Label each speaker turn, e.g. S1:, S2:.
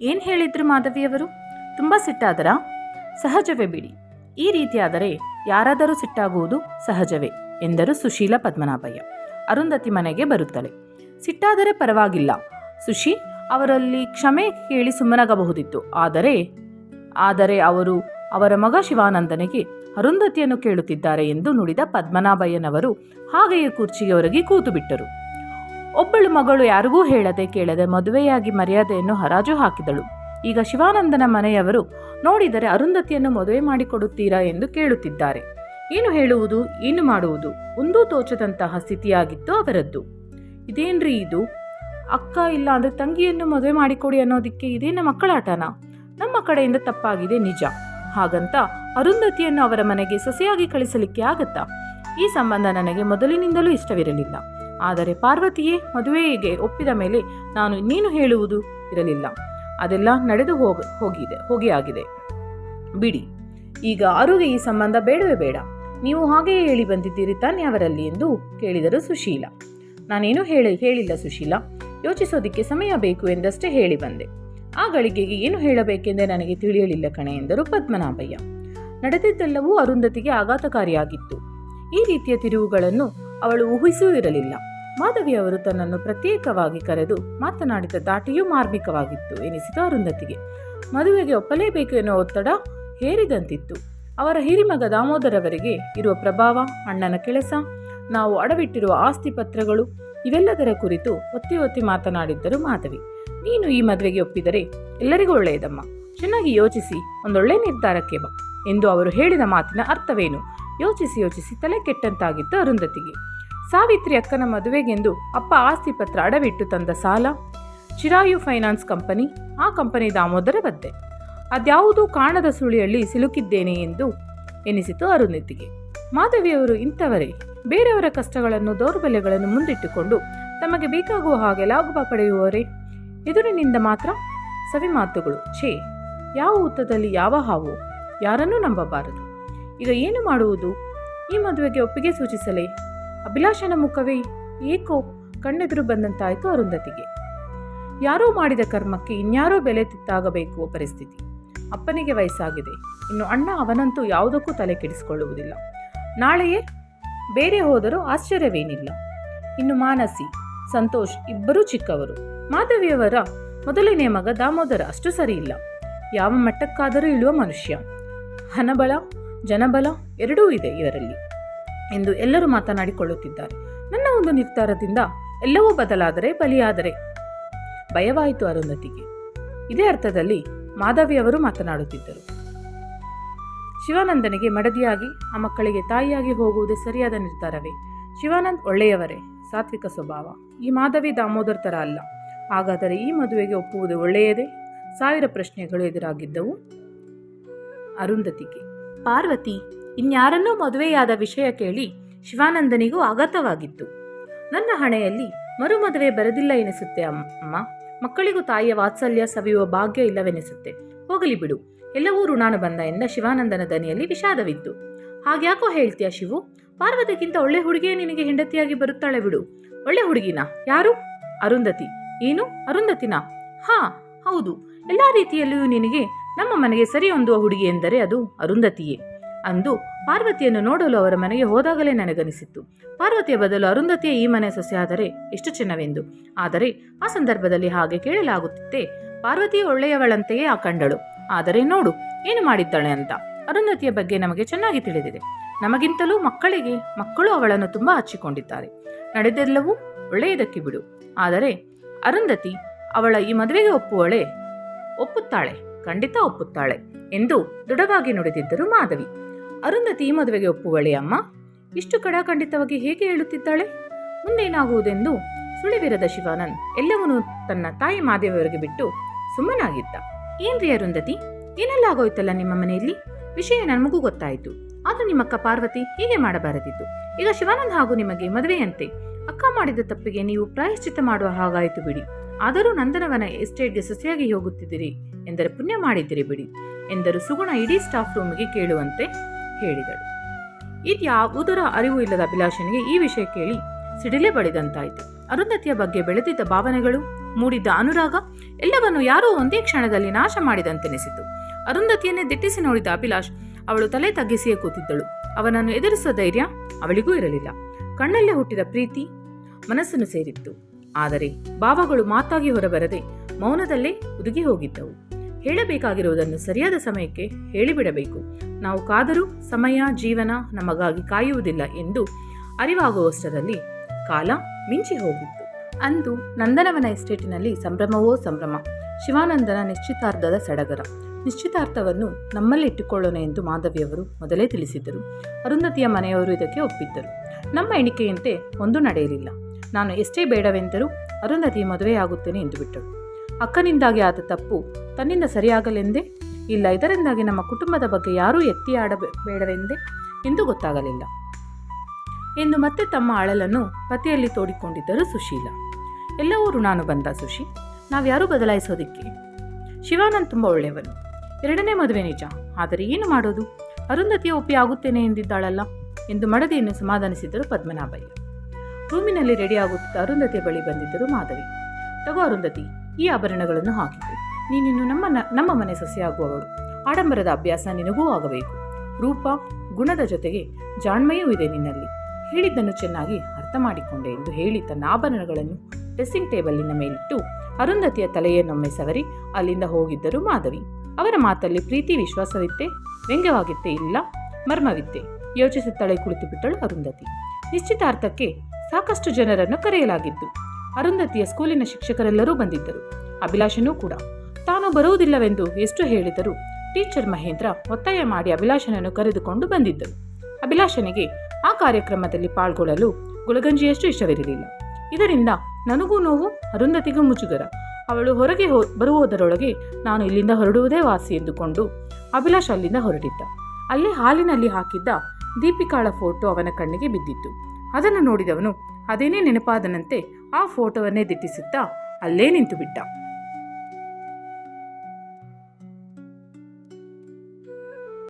S1: ಏನು ಹೇಳಿದ್ರು ಮಾಧವಿಯವರು? ತುಂಬ ಸಿಟ್ಟಾದರಾ? ಸಹಜವೇ ಬಿಡಿ. ಈ ರೀತಿಯಾದರೆ ಯಾರಾದರೂ ಸಿಟ್ಟಾಗುವುದು ಸಹಜವೇ ಎಂದರು ಸುಶೀಲ ಪದ್ಮನಾಭಯ್ಯ. ಅರುಂಧತಿ ಮನೆಗೆ ಬರುತ್ತಳೆ ಸಿಟ್ಟಾದರೆ ಪರವಾಗಿಲ್ಲ. ಸುಶಿ, ಅವರಲ್ಲಿ ಕ್ಷಮೆ ಕೇಳಿ ಸುಮ್ಮನಾಗಬಹುದಿತ್ತು. ಆದರೆ ಆದರೆ ಅವರು ಅವರ ಮಗ ಶಿವಾನಂದನಿಗೆ ಅರುಂಧತಿಯನ್ನು ಕೇಳುತ್ತಿದ್ದಾರೆ ಎಂದು ನುಡಿದ ಪದ್ಮನಾಭಯ್ಯನವರು ಹಾಗೆಯೇ ಕುರ್ಚಿಗೆ ಕೂತು ಬಿಟ್ಟರು. ಒಬ್ಬಳು ಮಗಳು ಯಾರಿಗೂ ಹೇಳದೆ ಕೇಳದೆ ಮದುವೆಯಾಗಿ ಮರ್ಯಾದೆಯನ್ನು ಹರಾಜು ಹಾಕಿದಳು. ಈಗ ಶಿವಾನಂದನ ಮನೆಯವರು ನೋಡಿದರೆ ಅರುಂಧತಿಯನ್ನು ಮದುವೆ ಮಾಡಿಕೊಡುತ್ತೀರಾ ಎಂದು ಕೇಳುತ್ತಿದ್ದಾರೆ. ಏನು ಹೇಳುವುದು, ಏನು ಮಾಡುವುದು? ಒಂದೂ ತೋಚದಂತಹ ಸ್ಥಿತಿಯಾಗಿತ್ತು ಅವರದ್ದು. ಇದೇನ್ರಿ ಇದು? ಅಕ್ಕ ಇಲ್ಲ ಅಂದರೆ ತಂಗಿಯನ್ನು ಮದುವೆ ಮಾಡಿಕೊಡಿ ಅನ್ನೋದಕ್ಕೆ ಇದೇನ ಮಕ್ಕಳಾಟನ? ನಮ್ಮ ಕಡೆಯಿಂದ ತಪ್ಪಾಗಿದೆ ನಿಜ. ಹಾಗಂತ ಅರುಂಧತಿಯನ್ನು ಅವರ ಮನೆಗೆ ಸೊಸೆಯಾಗಿ ಕಳಿಸಲಿಕ್ಕೆ ಆಗತ್ತಾ? ಈ ಸಂಬಂಧ ನನಗೆ ಮೊದಲಿನಿಂದಲೂ ಇಷ್ಟವಿರಲಿಲ್ಲ. ಆದರೆ ಪಾರ್ವತಿಯೇ, ಮದುವೆಗೆ ಒಪ್ಪಿದ ಮೇಲೆ ನಾನು ಇನ್ನೇನು ಹೇಳುವುದು ಇರಲಿಲ್ಲ. ಅದೆಲ್ಲ ನಡೆದು ಹೋಗ, ಹೋಗಿದೆ, ಹೋಗಿ ಆಗಿದೆ. ಬಿಡಿ, ಈಗ ಆರುಗೆ ಈ ಸಂಬಂಧ ಬೇಡವೇ ಬೇಡ. ನೀವು ಹಾಗೆಯೇ ಹೇಳಿ ಬಂದಿದ್ದೀರಿ ತಾನೆ ಅವರಲ್ಲಿ ಎಂದು ಕೇಳಿದರು ಸುಶೀಲ. ನಾನೇನು ಹೇಳಿ, ಹೇಳಿಲ್ಲ ಸುಶೀಲ. ಯೋಚಿಸೋದಿಕ್ಕೆ ಸಮಯ ಬೇಕು ಎಂದಷ್ಟೇ ಹೇಳಿ ಬಂದೆ. ಆ ಗಳಿಗೆಗೆ ಏನು ಹೇಳಬೇಕೆಂದೇ ನನಗೆ ತಿಳಿಯಲಿಲ್ಲ ಕಣೆ ಎಂದರು ಪದ್ಮನಾಭಯ್ಯ. ನಡೆದಿದ್ದೆಲ್ಲವೂ ಅರುಂಧತಿಗೆ ಆಘಾತಕಾರಿಯಾಗಿತ್ತು. ಈ ರೀತಿಯ ತಿರುವುಗಳನ್ನು ಅವಳು ಊಹಿಸೂ ಇರಲಿಲ್ಲ. ಮಾಧವಿ ಅವರು ತನ್ನನ್ನು ಪ್ರತ್ಯೇಕವಾಗಿ ಕರೆದು ಮಾತನಾಡಿದ ದಾಟಿಯೂ ಮಾರ್ಮಿಕವಾಗಿತ್ತು ಎನಿಸಿತು ಅರುಂಧತಿಗೆ. ಮದುವೆಗೆ ಒಪ್ಪಲೇಬೇಕು ಎನ್ನುವ ಒತ್ತಡ ಹೇರಿದಂತಿತ್ತು. ಅವರ ಹಿರಿಮಗ ದಾಮೋದರವರಿಗೆ ಇರುವ ಪ್ರಭಾವ, ಅಣ್ಣನ ಕೆಲಸ, ನಾವು ಅಡವಿಟ್ಟಿರುವ ಆಸ್ತಿ ಪತ್ರಗಳು, ಇವೆಲ್ಲದರ ಕುರಿತು ಒತ್ತಿ ಒತ್ತಿ ಮಾತನಾಡಿದ್ದರು ಮಾಧವಿ. ನೀನು ಈ ಮದುವೆಗೆ ಒಪ್ಪಿದರೆ ಎಲ್ಲರಿಗೂ ಒಳ್ಳೆಯದಮ್ಮ. ಚೆನ್ನಾಗಿ ಯೋಚಿಸಿ, ಒಂದೊಳ್ಳೆ ನಿರ್ಧಾರಕ್ಕೆ ಬಾ. ಎಂದು ಅವರು ಹೇಳಿದ ಮಾತಿನ ಅರ್ಥವೇನು? ಯೋಚಿಸಿ ಯೋಚಿಸಿ ತಲೆ ಕೆಟ್ಟಂತಾಗಿತ್ತು ಅರುಂಧತಿಗೆ. ಸಾವಿತ್ರಿ ಅಕ್ಕನ ಮದುವೆಗೆಂದು ಅಪ್ಪ ಆಸ್ತಿ ಪತ್ರ ಅಡವಿಟ್ಟು ತಂದ ಸಾಲ. ಚಿರಾಯು ಫೈನಾನ್ಸ್ ಕಂಪನಿ, ಆ ಕಂಪನಿ ದಾಮೋದರ ದಾಮೋದರವದ್ದೆ ಅದ್ಯಾವುದೂ ಕಾಣದ ಸುಳಿಯಲ್ಲಿ ಸಿಲುಕಿದ್ದೇನೆ ಎಂದು ಎನಿಸಿತು ಅರುಂಧತಿಗೆ. ಮಾಧವಿಯವರು ಇಂಥವರೇ. ಬೇರೆಯವರ ಕಷ್ಟಗಳನ್ನು, ದೌರ್ಬಲ್ಯಗಳನ್ನು ಮುಂದಿಟ್ಟುಕೊಂಡು ತಮಗೆ ಬೇಕಾಗುವ ಹಾಗೆ ಲಾಭ ಪಡೆಯುವವರೇ. ಎದುರಿನಿಂದ ಮಾತ್ರ ಸವಿ ಮಾತುಗಳು ಛೇ, ಯಾವ ಊತದಲ್ಲಿ ಯಾವ ಹಾವು, ಯಾರನ್ನೂ ನಂಬಬಾರದು. ಈಗ ಏನು ಮಾಡುವುದು? ಈ ಮದುವೆಗೆ ಒಪ್ಪಿಗೆ ಸೂಚಿಸಲೇ. ಅಭಿಲಾಷನ ಮುಖವೇ ಏಕೋ ಕಣ್ಣೆದುರು ಬಂದಂತಾಯಿತು ಅರುಂಧತಿಗೆ. ಯಾರೋ ಮಾಡಿದ ಕರ್ಮಕ್ಕೆ ಇನ್ಯಾರೋ ಬೆಲೆ ತಿತ್ತಾಗಬೇಕು ಪರಿಸ್ಥಿತಿ. ಅಪ್ಪನಿಗೆ ವಯಸ್ಸಾಗಿದೆ. ಇನ್ನು ಅಣ್ಣ ಅವನಂತೂ ಯಾವುದಕ್ಕೂ ತಲೆ ಕೆಡಿಸಿಕೊಳ್ಳುವುದಿಲ್ಲ. ನಾಳೆಯೇ ಬೇರೆ ಹೋದರೂ ಆಶ್ಚರ್ಯವೇನಿಲ್ಲ. ಇನ್ನು ಮಾನಸಿ, ಸಂತೋಷ್ ಇಬ್ಬರೂ ಚಿಕ್ಕವರು. ಮಾಧವಿಯವರ ಮೊದಲನೇ ಮಗ ದಾಮೋದರ ಅಷ್ಟು ಸರಿಯಿಲ್ಲ. ಯಾವ ಮಟ್ಟಕ್ಕಾದರೂ ಇಳುವ ಮನುಷ್ಯ. ಹಣಬಲ ಜನಬಲ ಎರಡೂ ಇದೆ ಇವರಲ್ಲಿ ಎಂದು ಎಲ್ಲರೂ ಮಾತನಾಡಿಕೊಳ್ಳುತ್ತಿದ್ದಾರೆ. ನನ್ನ ಒಂದು ನಿರ್ಧಾರದಿಂದ ಎಲ್ಲವೂ ಬದಲಾದರೆ ಬಲಿಯಾದರೆ ಭಯವಾಯಿತು ಅರುಂಧತಿಗೆ. ಇದೇ ಅರ್ಥದಲ್ಲಿ ಮಾಧವಿಯವರು ಮಾತನಾಡುತ್ತಿದ್ದರು. ಶಿವಾನಂದನಿಗೆ ಮಡದಿಯಾಗಿ, ಆ ಮಕ್ಕಳಿಗೆ ತಾಯಿಯಾಗಿ ಹೋಗುವುದು ಸರಿಯಾದ ನಿರ್ಧಾರವೇ? ಶಿವಾನಂದ್ ಒಳ್ಳೆಯವರೇ, ಸಾತ್ವಿಕ ಸ್ವಭಾವ. ಈ ಮಾಧವಿ ದಾಮೋದರ್ ಥರ ಅಲ್ಲ. ಹಾಗಾದರೆ ಈ ಮದುವೆಗೆ ಒಪ್ಪುವುದು ಒಳ್ಳೆಯದೇ? ಸಾವಿರ ಪ್ರಶ್ನೆಗಳು ಎದುರಾಗಿದ್ದವು ಅರುಂಧತಿಗೆ. ಪಾರ್ವತಿ, ಇನ್ಯಾರನ್ನೂ ಮದುವೆಯಾದ ವಿಷಯ ಕೇಳಿ ಶಿವಾನಂದನಿಗೂ ಆಘಾತವಾಗಿತ್ತು. ನನ್ನ ಹಣೆಯಲ್ಲಿ ಮರುಮದುವೆ ಬರದಿಲ್ಲ ಎನಿಸುತ್ತೆ ಅಮ್ಮ. ಮಕ್ಕಳಿಗೂ ತಾಯಿಯ ವಾತ್ಸಲ್ಯ ಸವಿಯುವ ಭಾಗ್ಯ ಇಲ್ಲವೆನಿಸುತ್ತೆ. ಹೋಗಲಿ ಬಿಡು. ಎಲ್ಲವೂ ಋಣಾನುಬಂಧ ಎಂದ ಶಿವಾನಂದನ ದನಿಯಲ್ಲಿ ವಿಷಾದವಿತ್ತು. ಹಾಗ್ಯಾಕೋ ಹೇಳ್ತೀಯ ಶಿವು? ಪಾರ್ವತಿಗಿಂತ ಒಳ್ಳೆ ಹುಡುಗಿಯೇ ನಿನಗೆ ಹೆಂಡತಿಯಾಗಿ ಬರುತ್ತಾಳೆ ಬಿಡು. ಒಳ್ಳೆ ಹುಡುಗಿನ? ಯಾರು? ಅರುಂಧತಿ. ಏನು? ಅರುಂಧತಿನ? ಹಾ, ಹೌದು. ಎಲ್ಲ ರೀತಿಯಲ್ಲಿಯೂ ನಿನಗೆ ನಮ್ಮ ಮನೆಗೆ ಸರಿ ಹೊಂದುವ ಹುಡುಗಿ ಎಂದರೆ ಅದು ಅರುಂಧತಿಯೇ ಅಂದು ಪಾರ್ವತಿಯನ್ನು ನೋಡಲು ಅವರ ಮನೆಗೆ ಹೋದಾಗಲೇ ನನಗನಿಸಿತ್ತು. ಪಾರ್ವತಿಯ ಬದಲು ಅರುಂಧತಿಯ ಈ ಮನೆ ಸೊಸೆಯಾದರೆ ಎಷ್ಟು ಚೆನ್ನವೆಂದು. ಆದರೆ ಆ ಸಂದರ್ಭದಲ್ಲಿ ಹಾಗೆ ಕೇಳಲಾಗುತ್ತಿತ್ತೆ ಪಾರ್ವತಿ ಒಳ್ಳೆಯವಳಂತೆಯೇ ಆ ಕಂಡಳು. ಆದರೆ ನೋಡು, ಏನು ಮಾಡಿದ್ದಾಳೆ ಅಂತ. ಅರುಂಧತಿಯ ಬಗ್ಗೆ ನಮಗೆ ಚೆನ್ನಾಗಿ ತಿಳಿದಿದೆ. ನಮಗಿಂತಲೂ ಮಕ್ಕಳಿಗೆ, ಮಕ್ಕಳು ಅವಳನ್ನು ತುಂಬ ಹಚ್ಚಿಕೊಂಡಿದ್ದಾರೆ. ನಡೆದೆಲ್ಲವೂ ಒಳ್ಳೆಯದಕ್ಕೆ ಬಿಡು. ಆದರೆ ಅರುಂಧತಿ ಅವಳ ಈ ಮದುವೆಗೆ ಒಪ್ಪುವಳೆ? ಒಪ್ಪುತ್ತಾಳೆ. ಖಂಡಿತ ಒಪ್ಪುತ್ತಾಳೆ ಎಂದು ದೃಢವಾಗಿ ನುಡಿದಿದ್ದರು ಮಾಧವಿ. ಅರುಂಧತಿ ಮದುವೆಗೆ ಒಪ್ಪುವಳೆ ಅಮ್ಮ? ಇಷ್ಟು ಕಡಾಖಂಡಿತವಾಗಿ ಹೇಗೆ ಹೇಳುತ್ತಿದ್ದಾಳೆ? ಮುಂದೇನಾಗುವುದೆಂದು ಸುಳಿವಿರದ ಶಿವಾನಂದ್ ಎಲ್ಲವನ್ನೂ ತನ್ನ ತಾಯಿ ಮಾದೇವಿಯವರಿಗೆ ಬಿಟ್ಟು ಸುಮ್ಮನಾಗಿದ್ದ. ಏನ್ರಿ ಅರುಂಧತಿ? ಏನೆಲ್ಲ ಆಗೋಯ್ತಲ್ಲ ನಿಮ್ಮ ಮನೆಯಲ್ಲಿ? ವಿಷಯ ನನಗೂ ಗೊತ್ತಾಯಿತು. ಆದರೂ ನಿಮ್ಮಕ್ಕ ಪಾರ್ವತಿ ಹೀಗೆ ಮಾಡಬಾರದಿತ್ತು. ಈಗ ಶಿವಾನಂದ್ ಹಾಗೂ ನಿಮಗೆ ಮದುವೆಯಂತೆ ಅಕ್ಕ ಮಾಡಿದ ತಪ್ಪಿಗೆ ನೀವು ಪ್ರಾಯಶ್ಚಿತ್ತ ಮಾಡುವ ಹಾಗಾಯಿತು ಬಿಡಿ. ಆದರೂ ನಂದನವನ ಎಸ್ಟೇಟ್ಗೆ ಸೊಸೆಯಾಗಿ ಹೋಗುತ್ತಿದ್ದೀರಿ. ಎಂದರೆ ಪುಣ್ಯ ಮಾಡಿದ್ದೀರಿ ಬಿಡಿ ಎಂದರು ಸುಗುಣ ಇಡೀ ಸ್ಟಾಫ್ ರೂಮಿಗೆ ಕೇಳುವಂತೆ ಹೇಳಿದಳು. ಇದ್ಯಾವುದರ ಅರಿವು ಇಲ್ಲದ ಅಭಿಲಾಷನಿಗೆ ಈ ವಿಷಯ ಕೇಳಿ ಸಿಡಿಲೇ ಬಡಿದಂತಾಯಿತು. ಅರುಂಧತಿಯ ಬಗ್ಗೆ ಬೆಳೆದಿದ್ದ ಭಾವನೆಗಳು, ಮೂಡಿದ್ದ ಅನುರಾಗ ಎಲ್ಲವನ್ನು ಯಾರೋ ಒಂದೇ ಕ್ಷಣದಲ್ಲಿ ನಾಶ ಮಾಡಿದಂತೆನಿಸಿತು. ಅರುಂಧತಿಯನ್ನೇ ದಿಟ್ಟಿಸಿ ನೋಡಿದ ಅಭಿಲಾಷ್ ಅವಳು ತಲೆ ತಗ್ಗಿಸಿಯೇ ಕೂತಿದ್ದಳು. ಅವನನ್ನು ಎದುರಿಸುವ ಧೈರ್ಯ ಅವಳಿಗೂ ಇರಲಿಲ್ಲ. ಕಣ್ಣಲ್ಲೇ ಹುಟ್ಟಿದ ಪ್ರೀತಿ ಮನಸ್ಸನ್ನು ಸೇರಿತ್ತು. ಆದರೆ ಭಾವಗಳು ಮಾತಾಗಿ ಹೊರಬರದೆ ಮೌನದಲ್ಲೇ ಉದುಗಿ ಹೋಗಿದ್ದವು. ಹೇಳಬೇಕಾಗಿರುವುದನ್ನು ಸರಿಯಾದ ಸಮಯಕ್ಕೆ ಹೇಳಿಬಿಡಬೇಕು. ನಾವು ಕಾದರೂ ಸಮಯ, ಜೀವನ ನಮಗಾಗಿ ಕಾಯುವುದಿಲ್ಲ ಎಂದು ಅರಿವಾಗುವಷ್ಟರಲ್ಲಿ ಕಾಲ ಮಿಂಚಿ ಹೋಗಿತ್ತು. ಅಂದು ನಂದನವನ ಎಸ್ಟೇಟಿನಲ್ಲಿ ಸಂಭ್ರಮವೋ ಸಂಭ್ರಮ, ಶಿವಾನಂದನ ನಿಶ್ಚಿತಾರ್ಥದ ಸಡಗರ. ನಿಶ್ಚಿತಾರ್ಥವನ್ನು ನಮ್ಮಲ್ಲಿ ಇಟ್ಟುಕೊಳ್ಳೋಣ ಎಂದು ಮಾಧವಿಯವರು ಮೊದಲೇ ತಿಳಿಸಿದ್ದರು. ಅರುಂಧತಿಯ ಮನೆಯವರು ಇದಕ್ಕೆ ಒಪ್ಪಿದ್ದರು. ನಮ್ಮ ಎಣಿಕೆಯಂತೆ ಒಂದು ನಡೆಯಲಿಲ್ಲ. ನಾನು ಎಷ್ಟೇ ಬೇಡವೆಂದರೂ ಅರುಂಧತಿ ಮದುವೆಯಾಗುತ್ತೇನೆ ಎಂದು ಬಿಟ್ಟಳು ಅಕ್ಕನಿಂದಾಗಿ ಆದ ತಪ್ಪು ತನ್ನಿಂದ ಸರಿಯಾಗಲೆಂದೇ? ಇಲ್ಲ, ಇದರಿಂದಾಗಿ ನಮ್ಮ ಕುಟುಂಬದ ಬಗ್ಗೆ ಯಾರೂ ಎತ್ತಿ ಆಡಬೇಡವೆಂದೇ ಎಂದು ಗೊತ್ತಾಗಲಿಲ್ಲ. ಎಂದು ಮತ್ತೆ ತಮ್ಮ ಅಳಲನ್ನು ಪತಿಯಲ್ಲಿ ತೋಡಿಕೊಂಡಿದ್ದರು ಸುಶೀಲ. ಎಲ್ಲವೂ ಋಣಾನು ಬಂದ ಸುಶಿ. ನಾವ್ಯಾರೂ ಬದಲಾಯಿಸೋದಿಕ್ಕೆ? ಶಿವಾನಂದ್ ತುಂಬ ಒಳ್ಳೆಯವನು. ಎರಡನೇ ಮದುವೆ ನಿಜ. ಆದರೆ ಏನು ಮಾಡೋದು? ಅರುಂಧತಿಯ ಒಪ್ಪಿ ಆಗುತ್ತೇನೆ ಎಂದಿದ್ದಾಳಲ್ಲ? ಎಂದು ಮಡದಿಯನ್ನು ಸಮಾಧಾನಿಸಿದರು ಪದ್ಮನಾಭಯ್ಯ. ರೂಮಿನಲ್ಲಿ ರೆಡಿಯಾಗುತ್ತಿದ್ದ ಅರುಂಧತಿಯ ಬಳಿ ಬಂದಿದ್ದರು ಮಾಧವಿ. ತಗೋ ಅರುಂಧತಿ ಈ ಆಭರಣಗಳನ್ನು ಹಾಕಿತು ನೀನಿನ್ನು ನಮ್ಮ ನಮ್ಮ ಮನೆ ಸೊಸೆಯಾಗುವವಳು. ಆಡಂಬರದ ಅಭ್ಯಾಸ ನಿನಗೂ ಆಗಬೇಕು. ರೂಪ, ಗುಣದ ಜೊತೆಗೆ ಜಾಣ್ಮೆಯೂ ಇದೆ ನಿನ್ನಲ್ಲಿ. ಹೇಳಿದ್ದನ್ನು ಚೆನ್ನಾಗಿ ಅರ್ಥ ಮಾಡಿಕೊಂಡೆ ಎಂದು ಹೇಳಿ ತನ್ನ ಆಭರಣಗಳನ್ನು ಡ್ರೆಸ್ಸಿಂಗ್ ಟೇಬಲ್ನ ಮೇಲಿಟ್ಟು ಅರುಂಧತಿಯ ತಲೆಯನ್ನೊಮ್ಮೆ ಸವರಿ ಅಲ್ಲಿಂದ ಹೋಗಿದ್ದರು ಮಾಧವಿ. ಅವರ ಮಾತಲ್ಲಿ ಪ್ರೀತಿ ವಿಶ್ವಾಸವಿತ್ತೆ, ವ್ಯಂಗ್ಯವಾಗಿತ್ತೆ ಇಲ್ಲ, ಮರ್ಮವಿತ್ತೆ ಯೋಚಿಸುತ್ತಲೇ ಕುಳಿತು ಬಿಟ್ಟಳು ಅರುಂಧತಿ. ನಿಶ್ಚಿತಾರ್ಥಕ್ಕೆ ಸಾಕಷ್ಟು ಜನರನ್ನು ಕರೆಯಲಾಗಿತ್ತು. ಅರುಂಧತಿಯ ಸ್ಕೂಲಿನ ಶಿಕ್ಷಕರೆಲ್ಲರೂ ಬಂದಿದ್ದರು. ಅಭಿಲಾಷನೂ ಕೂಡ. ತಾನು ಬರುವುದಿಲ್ಲವೆಂದು ಎಷ್ಟು ಹೇಳಿದರೂ ಟೀಚರ್ ಮಹೇಂದ್ರ ಒತ್ತಾಯ ಮಾಡಿ ಅಭಿಲಾಷನನ್ನು ಕರೆದುಕೊಂಡು ಬಂದಿದ್ದರು. ಅಭಿಲಾಷನಿಗೆ ಆ ಕಾರ್ಯಕ್ರಮದಲ್ಲಿ ಪಾಲ್ಗೊಳ್ಳಲು ಗುಳಗಂಜಿಯಷ್ಟು ಇಷ್ಟವಿರಲಿಲ್ಲ. ಇದರಿಂದ ನನಗೂ ನೋವು, ಅರುಂಧತಿಗೂ ಮುಜುಗರ. ಅವಳು ಹೊರಗೆ ಹೋ, ಬರುವುದರೊಳಗೆ ನಾನು ಇಲ್ಲಿಂದ ಹೊರಡುವುದೇ ವಾಸಿ ಎಂದುಕೊಂಡು ಅಭಿಲಾಷ್ ಅಲ್ಲಿಂದ ಹೊರಟಿದ್ದ ಅಲ್ಲಿ ಹಾಲಿನಲ್ಲಿ ಹಾಕಿದ್ದ ದೀಪಿಕಾಳ ಫೋಟೋ ಅವನ ಕಣ್ಣಿಗೆ ಬಿದ್ದಿತ್ತು. ಅದನ್ನು ನೋಡಿದವನು ಅದೇನೇ ನೆನಪಾದನಂತೆ ಆ ಫೋಟೋವನ್ನೇ ದಿಟ್ಟಿಸುತ್ತಾ ಅಲ್ಲೇ ನಿಂತು ಬಿಟ್ಟ